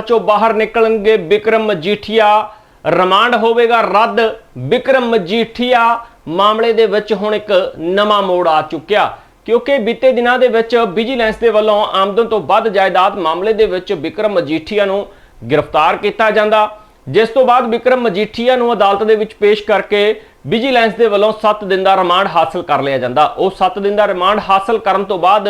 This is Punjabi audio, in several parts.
ਚੋਂ ਬਾਹਰ ਨਿਕਲਣਗੇ ਵਿਕਰਮ ਮਜੀਠੀਆ। ਰਿਮਾਂਡ ਹੋਵੇਗਾ ਰੱਦ। ਵਿਕਰਮ ਮਜੀਠੀਆ ਮਾਮਲੇ ਦੇ ਵਿੱਚ ਹੁਣ ਇੱਕ ਨਵਾਂ ਮੋੜ ਆ ਚੁੱਕਿਆ। ਕਿਉਂਕਿ ਬੀਤੇ ਦਿਨਾਂ ਦੇ ਵਿੱਚ ਵਿਜੀਲੈਂਸ ਦੇ ਵੱਲੋਂ ਆਮਦਨ ਤੋਂ ਵੱਧ ਜਾਇਦਾਦ ਮਾਮਲੇ ਦੇ ਵਿੱਚ ਵਿਕਰਮ ਮਜੀਠੀਆ ਨੂੰ ਗ੍ਰਿਫਤਾਰ ਕੀਤਾ ਜਾਂਦਾ। ਜਿਸ ਤੋਂ ਬਾਅਦ ਵਿਕਰਮ ਮਜੀਠੀਆ ਨੂੰ ਅਦਾਲਤ ਦੇ ਵਿੱਚ ਪੇਸ਼ ਕਰਕੇ ਵਿਜੀਲੈਂਸ ਦੇ ਵੱਲੋਂ 7 ਦਿਨ ਦਾ ਰਿਮਾਂਡ ਹਾਸਲ ਕਰ ਲਿਆ ਜਾਂਦਾ। ਉਹ 7 ਦਿਨ ਦਾ ਰਿਮਾਂਡ ਹਾਸਲ ਕਰਨ ਤੋਂ ਬਾਅਦ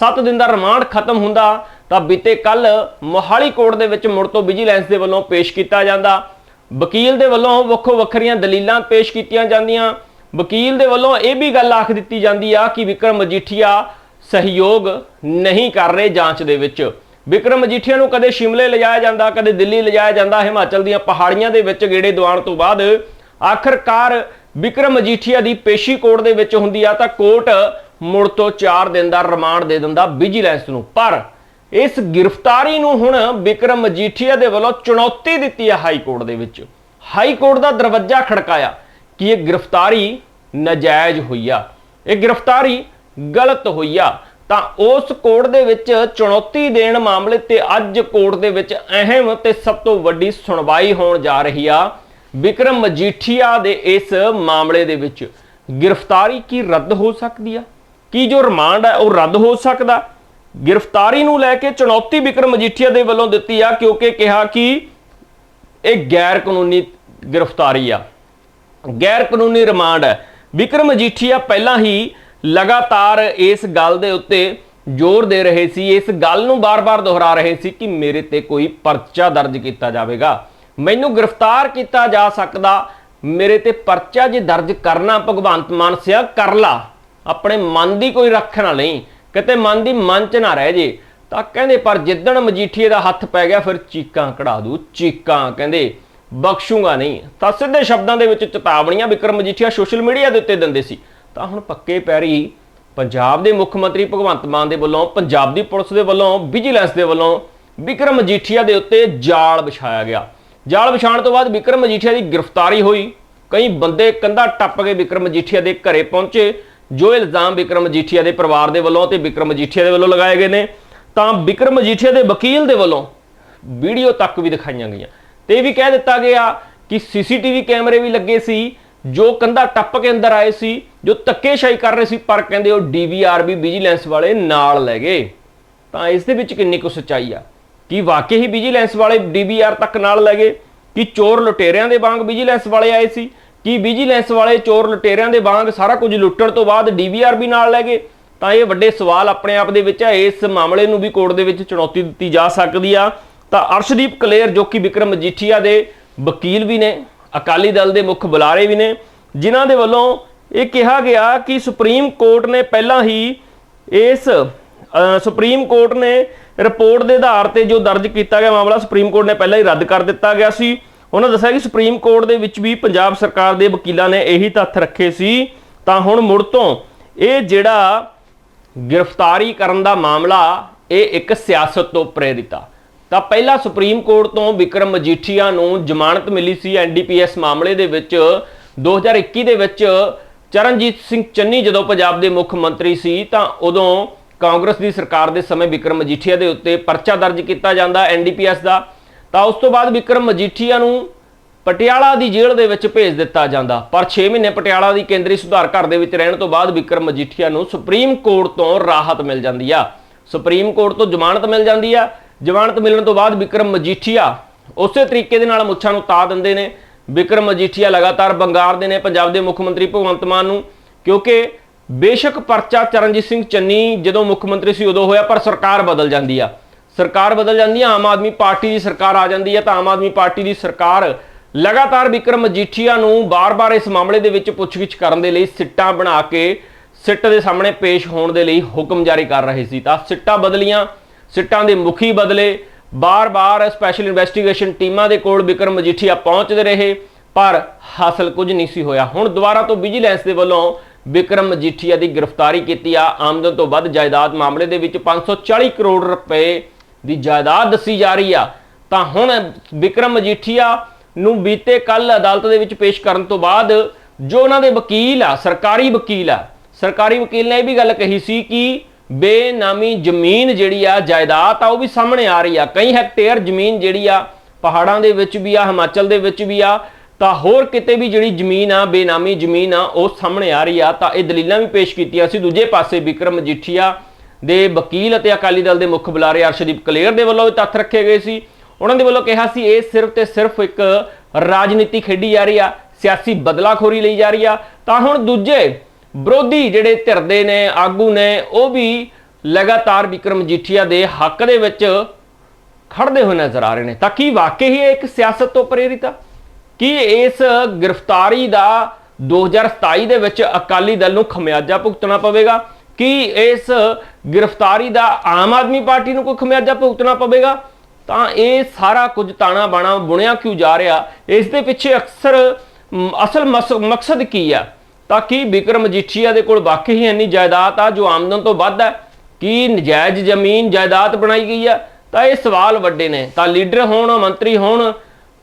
7 ਦਿਨ ਦਾ ਰਿਮਾਂਡ ਖਤਮ ਹੁੰਦਾ, ਤਾਂ ਬੀਤੇ ਕੱਲ ਮੋਹਾਲੀ ਕੋਰਟ ਦੇ ਵਿੱਚ ਮੁੜ ਤੋਂ ਵਿਜੀਲੈਂਸ ਦੇ ਵੱਲੋਂ ਪੇਸ਼ ਕੀਤਾ ਜਾਂਦਾ। ਵਕੀਲ ਦੇ ਵੱਲੋਂ ਵੱਖੋ ਵੱਖਰੀਆਂ ਦਲੀਲਾਂ ਪੇਸ਼ ਕੀਤੀਆਂ ਜਾਂਦੀਆਂ। ਵਕੀਲ ਦੇ ਵੱਲੋਂ ਇਹ ਵੀ ਗੱਲ ਆਖ ਦਿੱਤੀ ਜਾਂਦੀ ਆ ਕਿ ਵਿਕਰਮ ਮਜੀਠੀਆ ਸਹਿਯੋਗ ਨਹੀਂ ਕਰ ਰਹੇ ਜਾਂਚ ਦੇ ਵਿੱਚ। ਵਿਕਰਮ ਮਜੀਠੀਆ ਨੂੰ ਕਦੇ ਸ਼ਿਮਲੇ ਲਿਜਾਇਆ ਜਾਂਦਾ, ਕਦੇ ਦਿੱਲੀ ਲਿਜਾਇਆ ਜਾਂਦਾ, ਹਿਮਾਚਲ ਦੀਆਂ ਪਹਾੜੀਆਂ ਦੇ ਵਿੱਚ ਗੇੜੇ ਦਵਾਉਣ ਤੋਂ ਬਾਅਦ ਆਖਰਕਾਰ ਵਿਕਰਮ ਮਜੀਠੀਆ ਦੀ ਪੇਸ਼ੀ ਕੋਰਟ ਦੇ ਵਿੱਚ ਹੁੰਦੀ ਆ, ਤਾਂ ਕੋਰਟ ਮੁੜ ਤੋਂ 4 ਦਿਨ ਦਾ ਰਿਮਾਂਡ ਦੇ ਦਿੰਦਾ ਵਿਜੀਲੈਂਸ ਨੂੰ। ਪਰ ਇਸ ਗ੍ਰਿਫਤਾਰੀ ਨੂੰ ਹੁਣ ਵਿਕਰਮ ਮਜੀਠੀਆ ਦੇ ਵੱਲੋਂ ਚੁਣੌਤੀ ਦਿੱਤੀ ਹੈ ਹਾਈ ਕੋਰਟ ਦੇ ਵਿੱਚ। ਹਾਈ ਕੋਰਟ ਦਾ ਦਰਵਾਜ਼ਾ ਖੜਕਾਇਆ ਕਿ ਇਹ ਗ੍ਰਿਫਤਾਰੀ ਨਜਾਇਜ਼ ਹੋਈ ਆ। ਇਹ ਗ੍ਰਿਫਤਾਰੀ ਗਲਤ ਹੋਈ ਆ। ਤਾਂ ਉਸ ਕੋਰਟ ਦੇ ਵਿੱਚ ਚੁਣੌਤੀ ਦੇਣ ਮਾਮਲੇ ਤੇ ਅੱਜ ਕੋਰਟ ਦੇ ਵਿੱਚ ਅਹਿਮ ਤੇ ਸਭ ਤੋਂ ਵੱਡੀ ਸੁਣਵਾਈ ਹੋਣ ਜਾ ਰਹੀ ਆ। ਵਿਕਰਮ ਮਜੀਠੀਆ ਦੇ ਇਸ ਮਾਮਲੇ ਦੇ ਵਿੱਚ ਗ੍ਰਿਫਤਾਰੀ ਕੀ ਰੱਦ ਹੋ ਸਕਦੀ ਆ? ਕੀ ਜੋ ਰਿਮਾਂਡ ਹੈ, ਉਹ ਰੱਦ ਹੋ ਸਕਦਾ? ਗ੍ਰਿਫਤਾਰੀ ਨੂੰ ਲੈ ਕੇ ਚੁਣੌਤੀ ਵਿਕਰਮ ਮਜੀਠੀਆ ਦੇ ਵੱਲੋਂ ਦਿੱਤੀ ਆ, ਕਿਉਂਕਿ ਕਿਹਾ ਕਿ ਇਹ ਗੈਰ ਕਾਨੂੰਨੀ ਗ੍ਰਿਫਤਾਰੀ ਆ। ਗੈਰ ਕਾਨੂੰਨੀ ਰਿਮਾਂਡ ਹੈ। ਵਿਕਰਮ ਮਜੀਠੀਆ ਪਹਿਲਾਂ ਹੀ ਲਗਾਤਾਰ ਇਸ ਗੱਲ ਦੇ ਉੱਤੇ ਜ਼ੋਰ ਦੇ ਰਹੇ ਸੀ, ਇਸ ਗੱਲ ਨੂੰ ਬਾਰ-ਬਾਰ ਦੁਹਰਾ ਰਹੇ ਸੀ ਕਿ ਮੇਰੇ ਤੇ ਕੋਈ ਪਰਚਾ ਦਰਜ ਕੀਤਾ ਜਾਵੇਗਾ। ਮੈਨੂੰ ਗ੍ਰਿਫਤਾਰ ਕੀਤਾ ਜਾ ਸਕਦਾ, ਮੇਰੇ ਤੇ ਪਰਚਾ ਜੇ ਦਰਜ ਕਰਨਾ ਭਗਵੰਤ ਮਾਨ ਸਿਆ, ਕਰ ਲਾ। ਆਪਣੇ ਮਨ ਦੀ ਕੋਈ ਰੱਖ ਨਾ ਲਈ, ਕਿਤੇ ਮਨ ਦੀ ਮਨ ਚ ਨਾ ਰਹਿ ਜੇ, ਤਾਂ ਕਹਿੰਦੇ, ਪਰ ਜਿੱਦਣ ਮਜੀਠੀਏ ਦਾ ਹੱਥ ਪੈ ਗਿਆ, ਫਿਰ ਚੀਕਾਂ ਕਢਾ ਦੂ, ਚੀਕਾਂ ਕਹਿੰਦੇ, ਬਖਸ਼ੂਗਾ ਨਹੀਂ। ਤਾਂ ਸਿੱਧੇ ਸ਼ਬਦਾਂ ਦੇ ਵਿੱਚ ਚੇਤਾਵਨੀਆਂ ਵਿਕਰਮ ਮਜੀਠੀਆ ਸੋਸ਼ਲ ਮੀਡੀਆ ਦੇ ਉੱਤੇ ਦਿੰਦੇ ਸੀ। ਤਾਂ ਹੁਣ ਪੱਕੇ ਪੈਰੀ ਪੰਜਾਬ ਦੇ ਮੁੱਖ ਮੰਤਰੀ ਭਗਵੰਤ ਮਾਨ ਦੇ ਵੱਲੋਂ, ਪੰਜਾਬ ਦੀ ਪੁਲਿਸ ਦੇ ਵੱਲੋਂ, ਵਿਜੀਲੈਂਸ ਦੇ ਵੱਲੋਂ ਵਿਕਰਮ ਮਜੀਠੀਆ ਦੇ ਉੱਤੇ ਜਾਲ ਵਿਛਾਇਆ ਗਿਆ। ਜਾਲ ਵਿਛਾਉਣ ਤੋਂ ਬਾਅਦ ਵਿਕਰਮ ਮਜੀਠੀਆ ਦੀ ਗ੍ਰਿਫਤਾਰੀ ਹੋਈ। ਕਈ ਬੰਦੇ ਕੰਧਾ ਟੱਪ ਕੇ ਵਿਕਰਮ ਮਜੀਠੀਆ ਦੇ ਘਰੇ ਪਹੁੰਚੇ। ਜੋ ਇਲਜ਼ਾਮ ਵਿਕਰਮ ਮਜੀਠੀਆ ਦੇ ਪਰਿਵਾਰ ਦੇ ਵੱਲੋਂ ਤੇ ਵਿਕਰਮ ਮਜੀਠੀਆ ਦੇ ਵੱਲੋਂ ਲਗਾਏ ਗਏ ਨੇ, ਤਾਂ ਵਿਕਰਮ ਮਜੀਠੀਆ ਦੇ ਵਕੀਲ ਦੇ ਵੱਲੋਂ ਵੀਡੀਓ ਤੱਕ ਵੀ ਦਿਖਾਈਆਂ ਗਈਆਂ। ਤੇ ਇਹ ਵੀ ਕਹਿ ਦਿੱਤਾ ਗਿਆ ਕਿ ਸੀਸੀਟੀਵੀ ਕੈਮਰੇ ਵੀ ਲੱਗੇ ਸੀ, ਜੋ ਕੰਧਾ ਟੱਪ ਕੇ ਅੰਦਰ ਆਏ ਸੀ, ਜੋ ਧੱਕੇਸ਼ਾਹੀ ਕਰ ਰਹੇ ਸੀ, ਪਰ ਕਹਿੰਦੇ ਉਹ ਡੀਵੀਆਰ ਵੀ ਵਿਜੀਲੈਂਸ ਵਾਲੇ ਨਾਲ ਲੈ ਗਏ। ਤਾਂ ਇਸ ਦੇ ਵਿੱਚ ਕਿੰਨੀ ਕੁ ਸੱਚਾਈ ਆ? ਕੀ ਵਾਕਈ ਹੀ ਵਿਜੀਲੈਂਸ ਵਾਲੇ ਡੀਵੀਆਰ ਤੱਕ ਨਾਲ ਲੈ ਗਏ? ਕਿ ਚੋਰ ਲੁਟੇਰਿਆਂ ਦੇ ਵਾਂਗ ਵਿਜੀਲੈਂਸ ਵਾਲੇ ਆਏ ਸੀ? ਕਿ ਵਿਜੀਲੈਂਸ ਵਾਲੇ ਚੋਰ ਲੁਟੇਰਿਆਂ ਦੇ ਵਾਂਗ ਸਾਰਾ ਕੁਝ ਲੁੱਟਣ ਤੋਂ ਬਾਅਦ ਡੀਵੀਆਰ ਵੀ ਨਾਲ ਲੈ ਗਏ? ਤਾਂ ਇਹ ਵੱਡੇ ਸਵਾਲ ਆਪਣੇ ਆਪ ਦੇ ਵਿੱਚ ਹੈ ਇਸ ਮਾਮਲੇ ਨੂੰ ਵੀ ਕੋਰਟ ਦੇ ਵਿੱਚ ਚੁਣੌਤੀ ਦਿੱਤੀ ਜਾ ਸਕਦੀ ਆ। ਤਾਂ ਅਰਸ਼ਦੀਪ ਕਲੇਰ, ਜੋ ਕਿ ਵਿਕਰਮ ਮਜੀਠੀਆ ਦੇ ਵਕੀਲ ਵੀ ਨੇ, ਅਕਾਲੀ ਦਲ ਦੇ ਮੁੱਖ ਬੁਲਾਰੇ ਵੀ ਨੇ, ਜਿਨ੍ਹਾਂ ਦੇ ਵੱਲੋਂ ਇਹ ਕਿਹਾ ਗਿਆ ਕਿ ਸੁਪਰੀਮ ਕੋਰਟ ਨੇ ਪਹਿਲਾਂ ਹੀ ਇਸ ਸੁਪਰੀਮ ਕੋਰਟ ਨੇ ਰਿਪੋਰਟ ਦੇ ਆਧਾਰ ਤੇ ਜੋ ਦਰਜ ਕੀਤਾ ਗਿਆ ਮਾਮਲਾ ਸੁਪਰੀਮ ਕੋਰਟ ਨੇ ਪਹਿਲਾਂ ਹੀ ਰੱਦ ਕਰ ਦਿੱਤਾ ਗਿਆ ਸੀ। ਉਹਨਾਂ ਦੱਸਿਆ ਕਿ ਸੁਪਰੀਮ ਕੋਰਟ ਦੇ ਵਿੱਚ ਵੀ ਪੰਜਾਬ ਸਰਕਾਰ ਦੇ ਵਕੀਲਾਂ ਨੇ ਇਹੀ ਤੱਥ ਰੱਖੇ ਸੀ। ਤਾਂ ਹੁਣ ਮੁੜ ਤੋਂ ਇਹ ਜਿਹੜਾ ਗ੍ਰਿਫਤਾਰੀ ਕਰਨ ਦਾ ਮਾਮਲਾ, ਇਹ ਇੱਕ ਸਿਆਸਤ ਤੋਂ ਪ੍ਰੇਰਿਤ ਆ ਤਾਂ ਪਹਿਲਾਂ ਸੁਪਰੀਮ ਕੋਰਟ ਤੋਂ ਵਿਕਰਮ ਮਜੀਠੀਆ ਨੂੰ ਜ਼ਮਾਨਤ ਮਿਲੀ ਸੀ ਐਨਡੀਪੀਐਸ ਮਾਮਲੇ ਦੇ ਵਿੱਚ। 2021 ਦੇ ਵਿੱਚ ਚਰਨਜੀਤ ਸਿੰਘ ਚੰਨੀ ਜਦੋਂ ਪੰਜਾਬ ਦੇ ਮੁੱਖ ਮੰਤਰੀ ਸੀ, ਤਾਂ ਉਦੋਂ ਕਾਂਗਰਸ ਦੀ ਸਰਕਾਰ ਦੇ ਸਮੇਂ ਵਿਕਰਮ ਮਜੀਠੀਆ ਦੇ ਉੱਤੇ ਪਰਚਾ ਦਰਜ ਕੀਤਾ ਜਾਂਦਾ ਐਨਡੀਪੀਐਸ ਦਾ। ਤਾਂ ਉਸ ਤੋਂ ਬਾਅਦ ਵਿਕਰਮ ਮਜੀਠੀਆ ਨੂੰ ਪਟਿਆਲਾ ਦੀ ਜੇਲ੍ਹ ਦੇ ਵਿੱਚ ਭੇਜ ਦਿੱਤਾ ਜਾਂਦਾ। ਪਰ 6 ਮਹੀਨੇ ਪਟਿਆਲਾ ਦੀ ਕੇਂਦਰੀ ਸੁਧਾਰ ਘਰ ਦੇ ਵਿੱਚ ਰਹਿਣ ਤੋਂ ਬਾਅਦ ਵਿਕਰਮ ਮਜੀਠੀਆ ਨੂੰ ਸੁਪਰੀਮ ਕੋਰਟ ਤੋਂ ਰਾਹਤ ਮਿਲ ਜਾਂਦੀ ਆ। ਸੁਪਰੀਮ ਕੋਰਟ ਤੋਂ ਜ਼ਮਾਨਤ ਮਿਲ ਜਾਂਦੀ ਆ। ਜ਼ਮਾਨਤ ਮਿਲਣ ਤੋਂ ਬਾਅਦ ਵਿਕਰਮ ਮਜੀਠੀਆ ਉਸੇ ਤਰੀਕੇ ਦੇ ਨਾਲ ਮੁੱਛਾਂ ਨੂੰ ਤਾ ਦਿੰਦੇ ਨੇ। ਵਿਕਰਮ ਮਜੀਠੀਆ ਲਗਾਤਾਰ ਬੰਗਾਰਦੇ ਨੇ, ਪੰਜਾਬ ਦੇ ਮੁੱਖ ਮੰਤਰੀ ਭਗਵੰਤ ਮਾਨ ਨੂੰ, ਕਿਉਂਕਿ ਬੇਸ਼ੱਕ ਪਰਚਾ ਚਰਨਜੀਤ ਸਿੰਘ ਚੰਨੀ ਜਦੋਂ ਮੁੱਖ ਮੰਤਰੀ ਸੀ ਉਦੋਂ ਹੋਇਆ, ਪਰ ਸਰਕਾਰ ਬਦਲ ਜਾਂਦੀ ਆ। ਸਰਕਾਰ ਬਦਲ ਜਾਂਦੀ ਹੈ ਆਮ ਆਦਮੀ ਪਾਰਟੀ ਦੀ ਸਰਕਾਰ ਆ ਜਾਂਦੀ ਹੈ ਤਾਂ ਆਮ ਆਦਮੀ ਪਾਰਟੀ ਦੀ ਸਰਕਾਰ ਲਗਾਤਾਰ ਵਿਕਰਮ ਮਜੀਠੀਆ ਨੂੰ ਬਾਰ-ਬਾਰ ਇਸ ਮਾਮਲੇ ਦੇ ਵਿੱਚ ਪੁੱਛਗਿੱਛ ਕਰਨ ਦੇ ਲਈ ਸਿੱਟਾਂ ਬਣਾ ਕੇ ਸਿੱਟ ਦੇ ਸਾਹਮਣੇ ਪੇਸ਼ ਹੋਣ ਦੇ ਲਈ ਹੁਕਮ ਜਾਰੀ ਕਰ ਰਹੇ ਸੀ। ਤਾਂ ਸਿੱਟਾਂ ਬਦਲੀਆਂ, ਸਿੱਟਾਂ ਦੇ ਮੁਖੀ ਬਦਲੇ, ਬਾਰ-ਬਾਰ ਸਪੈਸ਼ਲ ਇਨਵੈਸਟੀਗੇਸ਼ਨ ਟੀਮਾਂ ਦੇ ਕੋਲ ਵਿਕਰਮ ਮਜੀਠੀਆ ਪਹੁੰਚਦੇ ਰਹੇ, ਪਰ ਹਾਸਲ ਕੁਝ ਨਹੀਂ ਸੀ ਹੋਇਆ। ਹੁਣ ਦੁਬਾਰਾ ਤੋਂ ਵਿਜੀਲੈਂਸ ਦੇ ਵੱਲੋਂ ਵਿਕਰਮ ਮਜੀਠੀਆ ਦੀ ਗ੍ਰਿਫਤਾਰੀ ਕੀਤੀ ਆ। ਆਮਦਨ ਤੋਂ ਵੱਧ ਜਾਇਦਾਦ ਮਾਮਲੇ ਦੇ ਵਿੱਚ 540 ਕਰੋੜ ਰੁਪਏ ਦੀ ਜਾਇਦਾਦ ਦੱਸੀ ਜਾ ਰਹੀ ਆ, ਤਾਂ ਹੁਣ ਵਿਕਰਮ ਮਜੀਠੀਆ ਨੂੰ ਬੀਤੇ ਕੱਲ ਅਦਾਲਤ ਦੇ ਵਿੱਚ ਪੇਸ਼ ਕਰਨ ਤੋਂ ਬਾਅਦ ਜੋ ਉਹਨਾਂ ਦੇ ਵਕੀਲ ਆ, ਸਰਕਾਰੀ ਵਕੀਲ ਆ, ਸਰਕਾਰੀ ਵਕੀਲ ਨੇ ਇਹ ਵੀ ਗੱਲ ਕਹੀ ਸੀ ਕਿ ਬੇਨਾਮੀ ਜ਼ਮੀਨ ਜਿਹੜੀ ਆ, ਜਾਇਦਾਦ ਆ, ਉਹ ਵੀ ਸਾਹਮਣੇ ਆ ਰਹੀ ਆ। ਕਈ ਹੈਕਟੇਅਰ ਜ਼ਮੀਨ ਜਿਹੜੀ ਆ, ਪਹਾੜਾਂ ਦੇ ਵਿੱਚ ਵੀ ਆ, ਹਿਮਾਚਲ ਦੇ ਵਿੱਚ ਵੀ ਆ, ਤਾਂ ਹੋਰ ਕਿਤੇ ਵੀ ਜਿਹੜੀ ਜ਼ਮੀਨ ਆ, ਬੇਨਾਮੀ ਜ਼ਮੀਨ ਆ, ਉਹ ਸਾਹਮਣੇ ਆ ਰਹੀ ਆ, ਤਾਂ ਇਹ ਦਲੀਲਾਂ ਵੀ ਪੇਸ਼ ਕੀਤੀਆਂ ਸੀ। ਦੂਜੇ ਪਾਸੇ ਵਿਕਰਮ ਮਜੀਠੀਆ ਦੇ ਵਕੀਲ ਅਤੇ ਅਕਾਲੀ ਦਲ ਦੇ ਮੁੱਖ ਬੁਲਾਰੇ ਅਰਸ਼ਦੀਪ ਕਲੇਰ ਦੇ ਵੱਲੋਂ ਇਹ ਤੱਥ ਰੱਖੇ ਗਏ ਸੀ। ਉਹਨਾਂ ਦੇ ਵੱਲੋਂ ਕਿਹਾ ਸੀ, ਇਹ ਸਿਰਫ ਤੇ ਸਿਰਫ ਇੱਕ ਰਾਜਨੀਤੀ ਖੇਡੀ ਜਾ ਰਹੀ ਆ, ਸਿਆਸੀ ਬਦਲਾਖੋਰੀ ਲਈ ਜਾ ਰਹੀ ਆ। ਤਾਂ ਹੁਣ ਦੂਜੇ ਵਿਰੋਧੀ ਜਿਹੜੇ ਧਿਰਦੇ ਨੇ, ਆਗੂ ਨੇ, ਉਹ ਵੀ ਲਗਾਤਾਰ ਵਿਕਰਮ ਮਜੀਠੀਆ ਦੇ ਹੱਕ ਦੇ ਵਿੱਚ ਖੜਦੇ ਹੋਏ ਨਜ਼ਰ ਆ ਰਹੇ ਨੇ। ਤਾਂ ਕੀ ਵਾਕਈ ਹੀ ਇਹ ਇੱਕ ਸਿਆਸਤ ਤੋਂ ਪ੍ਰੇਰਿਤ ਆ? ਕੀ ਇਸ ਗ੍ਰਿਫਤਾਰੀ ਦਾ 2027 ਦੇ ਵਿੱਚ ਅਕਾਲੀ ਦਲ ਨੂੰ ਖਮਿਆਜਾ ਭੁਗਤਣਾ ਪਵੇਗਾ? ਕੀ ਇਸ ਗ੍ਰਿਫਤਾਰੀ ਦਾ ਆਮ ਆਦਮੀ ਪਾਰਟੀ ਨੂੰ ਕੋਈ ਖਮਿਆਜਾ ਭੁਗਤਣਾ ਪਵੇਗਾ। ਤਾਂ ਇਹ ਸਾਰਾ ਕੁਝ ਤਾਣਾ ਬਾਣਾ ਬੁਣਿਆ ਕਿਉਂ ਜਾ ਰਿਹਾ? ਇਸ ਦੇ ਪਿੱਛੇ ਅਕਸਰ ਅਸਲ ਮਸ- ਮਕਸਦ ਕੀ ਆ? ਤਾਂ ਕੀ ਵਿਕਰਮ ਮਜੀਠੀਆ ਦੇ ਕੋਲ ਵਾਕਈ ਹੀ ਇੰਨੀ ਜਾਇਦਾਦ ਆ ਜੋ ਆਮਦਨ ਤੋਂ ਵੱਧ ਹੈ ਕੀ ਨਜਾਇਜ਼ ਜ਼ਮੀਨ ਜਾਇਦਾਦ ਬਣਾਈ ਗਈ ਆ? ਤਾਂ ਇਹ ਸਵਾਲ ਵੱਡੇ ਨੇ। ਤਾਂ ਲੀਡਰ ਹੋਣ, ਮੰਤਰੀ ਹੋਣ,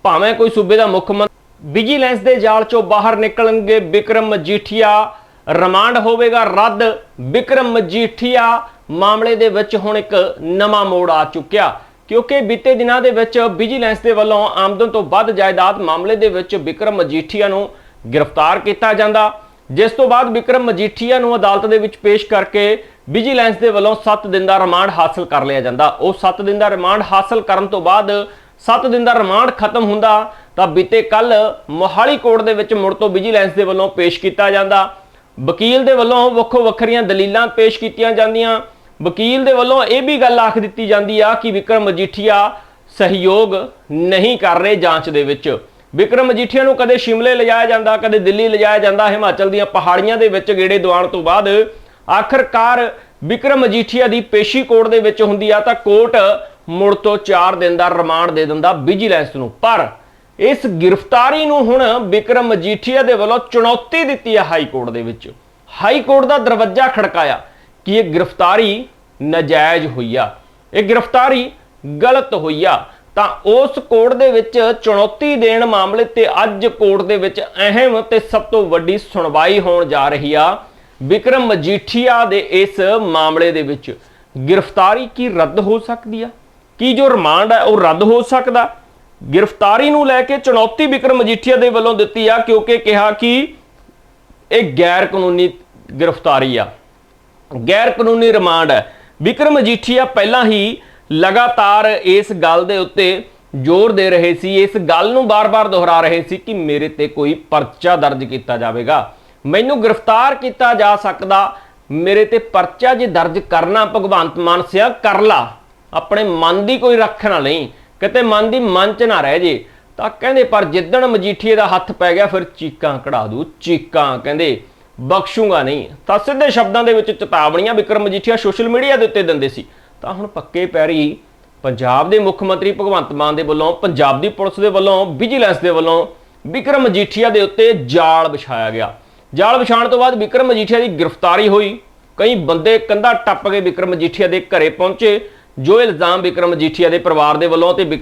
ਭਾਵੇਂ ਕੋਈ ਸੂਬੇ ਦਾ ਮੁੱਖ ਮੰਤਰੀ ਵਿਜੀਲੈਂਸ ਦੇ ਜਾਲ ਚੋਂ ਬਾਹਰ ਨਿਕਲਣਗੇ ਵਿਕਰਮ ਮਜੀਠੀਆ ਰਿਮਾਂਡ ਹੋਵੇਗਾ ਰੱਦ। ਵਿਕਰਮ ਮਜੀਠੀਆ ਮਾਮਲੇ ਦੇ ਵਿੱਚ ਹੁਣ ਇੱਕ ਨਵਾਂ ਮੋੜ ਆ ਚੁੱਕਿਆ। ਕਿਉਂਕਿ ਬੀਤੇ ਦਿਨਾਂ ਦੇ ਵਿੱਚ ਵਿਜੀਲੈਂਸ ਦੇ ਵੱਲੋਂ ਆਮਦਨ ਤੋਂ ਵੱਧ ਜਾਇਦਾਦ ਮਾਮਲੇ ਦੇ ਵਿੱਚ ਵਿਕਰਮ ਮਜੀਠੀਆ ਨੂੰ ਗ੍ਰਿਫਤਾਰ ਕੀਤਾ ਜਾਂਦਾ। ਜਿਸ ਤੋਂ ਬਾਅਦ ਵਿਕਰਮ ਮਜੀਠੀਆ ਨੂੰ ਅਦਾਲਤ ਦੇ ਵਿੱਚ ਪੇਸ਼ ਕਰਕੇ ਵਿਜੀਲੈਂਸ ਦੇ ਵੱਲੋਂ 7 ਦਿਨ ਦਾ ਰਿਮਾਂਡ ਹਾਸਲ ਕਰ ਲਿਆ ਜਾਂਦਾ। ਉਹ 7 ਦਿਨ ਦਾ ਰਿਮਾਂਡ ਹਾਸਲ ਕਰਨ ਤੋਂ ਬਾਅਦ 7 ਦਿਨ ਦਾ ਰਿਮਾਂਡ ਖਤਮ ਹੁੰਦਾ ਤਾਂ ਬੀਤੇ ਕੱਲ ਮੋਹਾਲੀ ਕੋਰਟ ਦੇ ਵਿੱਚ ਮੁੜ ਤੋਂ ਵਿਜੀਲੈਂਸ ਦੇ ਵੱਲੋਂ ਪੇਸ਼ ਕੀਤਾ ਜਾਂਦਾ। ਵਕੀਲ ਦੇ ਵੱਲੋਂ ਵੱਖੋ ਵੱਖਰੀਆਂ ਦਲੀਲਾਂ ਪੇਸ਼ ਕੀਤੀਆਂ ਜਾਂਦੀਆਂ। ਵਕੀਲ ਦੇ ਵੱਲੋਂ ਇਹ ਵੀ ਗੱਲ ਆਖ ਦਿੱਤੀ ਜਾਂਦੀ ਆ ਕਿ ਵਿਕਰਮ ਮਜੀਠੀਆ ਸਹਿਯੋਗ ਨਹੀਂ ਕਰ ਰਹੇ ਜਾਂਚ ਦੇ ਵਿੱਚ। ਵਿਕਰਮ ਮਜੀਠੀਆ ਨੂੰ ਕਦੇ ਸ਼ਿਮਲੇ ਲਿਜਾਇਆ ਜਾਂਦਾ, ਕਦੇ ਦਿੱਲੀ ਲਿਜਾਇਆ ਜਾਂਦਾ, ਹਿਮਾਚਲ ਦੀਆਂ ਪਹਾੜੀਆਂ ਦੇ ਵਿੱਚ ਗੇੜੇ ਦਵਾਉਣ ਤੋਂ ਬਾਅਦ ਆਖਰਕਾਰ ਵਿਕਰਮ ਮਜੀਠੀਆ ਦੀ ਪੇਸ਼ੀ ਕੋਰਟ ਦੇ ਵਿੱਚ ਹੁੰਦੀ ਆ ਤਾਂ ਕੋਰਟ ਮੁੜ ਤੋਂ 4 ਦਿਨ ਦਾ ਰਿਮਾਂਡ ਦੇ ਦਿੰਦਾ, ਵਿਜੀਲੈਂਸ ਨੂੰ। ਪਰ ਇਸ ਗ੍ਰਿਫਤਾਰੀ ਨੂੰ ਹੁਣ ਵਿਕਰਮ ਮਜੀਠੀਆ ਦੇ ਵੱਲੋਂ ਚੁਣੌਤੀ ਦਿੱਤੀ ਹੈ ਹਾਈ ਕੋਰਟ ਦੇ ਵਿੱਚ। ਹਾਈ ਕੋਰਟ ਦਾ ਦਰਵਾਜ਼ਾ ਖੜਕਾਇਆ ਕਿ ਇਹ ਗ੍ਰਿਫਤਾਰੀ ਨਜਾਇਜ਼ ਹੋਈ ਆ। ਇਹ ਗ੍ਰਿਫਤਾਰੀ ਗਲਤ ਹੋਈ ਆ। ਤਾਂ ਉਸ ਕੋਰਟ ਦੇ ਵਿੱਚ ਚੁਣੌਤੀ ਦੇਣ ਮਾਮਲੇ ਤੇ ਅੱਜ ਕੋਰਟ ਦੇ ਵਿੱਚ ਅਹਿਮ ਤੇ ਸਭ ਤੋਂ ਵੱਡੀ ਸੁਣਵਾਈ ਹੋਣ ਜਾ ਰਹੀ ਆ। ਵਿਕਰਮ ਮਜੀਠੀਆ ਦੇ ਇਸ ਮਾਮਲੇ ਦੇ ਵਿੱਚ ਗ੍ਰਿਫਤਾਰੀ ਕੀ ਰੱਦ ਹੋ ਸਕਦੀ ਆ? ਕੀ ਜੋ ਰਿਮਾਂਡ ਹੈ ਉਹ ਰੱਦ ਹੋ ਸਕਦਾ? ਗ੍ਰਿਫਤਾਰੀ ਨੂੰ ਲੈ ਕੇ ਚੁਣੌਤੀ ਵਿਕਰਮ ਮਜੀਠੀਆ ਦੇ ਵੱਲੋਂ ਦਿੱਤੀ ਆ, ਕਿਉਂਕਿ ਕਿਹਾ ਕਿ ਇਹ ਗੈਰ ਕਾਨੂੰਨੀ ਗ੍ਰਿਫਤਾਰੀ ਆ। ਗੈਰ ਕਾਨੂੰਨੀ ਰਿਮਾਂਡ ਹੈ। ਵਿਕਰਮ ਮਜੀਠੀਆ ਪਹਿਲਾਂ ਹੀ ਲਗਾਤਾਰ ਇਸ ਗੱਲ ਦੇ ਉੱਤੇ ਜ਼ੋਰ ਦੇ ਰਹੇ ਸੀ, ਇਸ ਗੱਲ ਨੂੰ ਬਾਰ-ਬਾਰ ਦੁਹਰਾ ਰਹੇ ਸੀ ਕਿ ਮੇਰੇ ਤੇ ਕੋਈ ਪਰਚਾ ਦਰਜ ਕੀਤਾ ਜਾਵੇਗਾ। ਮੈਨੂੰ ਗ੍ਰਿਫਤਾਰ ਕੀਤਾ ਜਾ ਸਕਦਾ, ਮੇਰੇ ਤੇ ਪਰਚਾ ਜੇ ਦਰਜ ਕਰਨਾ ਭਗਵੰਤ ਮਾਨ ਸਿਆ, ਕਰ ਲਾ। ਆਪਣੇ ਮਨ ਦੀ ਕੋਈ ਰੱਖ ਨਾ ਲਈ ਕਿਤੇ ਮਨ ਦੀ ਮਨ ਚ ਨਾ ਰਹਿ ਜੇ, ਤਾਂ ਕਹਿੰਦੇ, ਪਰ ਜਿੱਦਣ ਮਜੀਠੀਏ ਦਾ ਹੱਥ ਪੈ ਗਿਆ, ਫਿਰ ਚੀਕਾਂ ਕਢਾ ਦੂ, ਚੀਕਾਂ ਕਹਿੰਦੇ, ਬਖਸ਼ੂਗਾ ਨਹੀਂ। ਤਾਂ ਸਿੱਧੇ ਸ਼ਬਦਾਂ ਦੇ ਵਿੱਚ ਚੇਤਾਵਨੀਆਂ ਵਿਕਰਮ ਮਜੀਠੀਆ ਸੋਸ਼ਲ ਮੀਡੀਆ ਦੇ ਉੱਤੇ ਦਿੰਦੇ ਸੀ। ਤਾਂ ਹੁਣ ਪੱਕੇ ਪੈਰੀ ਪੰਜਾਬ ਦੇ ਮੁੱਖ ਮੰਤਰੀ ਭਗਵੰਤ ਮਾਨ ਦੇ ਵੱਲੋਂ, ਪੰਜਾਬ ਦੀ ਪੁਲਿਸ ਦੇ ਵੱਲੋਂ, ਵਿਜੀਲੈਂਸ ਦੇ ਵੱਲੋਂ ਵਿਕਰਮ ਮਜੀਠੀਆ ਦੇ ਉੱਤੇ ਜਾਲ ਵਿਛਾਇਆ ਗਿਆ। ਜਾਲ ਵਿਛਾਉਣ ਤੋਂ ਬਾਅਦ ਵਿਕਰਮ ਮਜੀਠੀਆ ਦੀ ਗ੍ਰਿਫਤਾਰੀ ਹੋਈ। ਕਈ ਬੰਦੇ ਕੰਧਾ ਟੱਪ ਕੇ ਵਿਕਰਮ ਮਜੀਠੀਆ ਦੇ ਘਰੇ ਪਹੁੰਚੇ। ਜੋ ਇਲਜ਼ਾਮ ਵਿਕਰਮ ਮਜੀਠੀਆ ਦੇ ਪਰਿਵਾਰ ਦੇ ਵੱਲੋਂ ਤੇ ਵਿਕਰਮ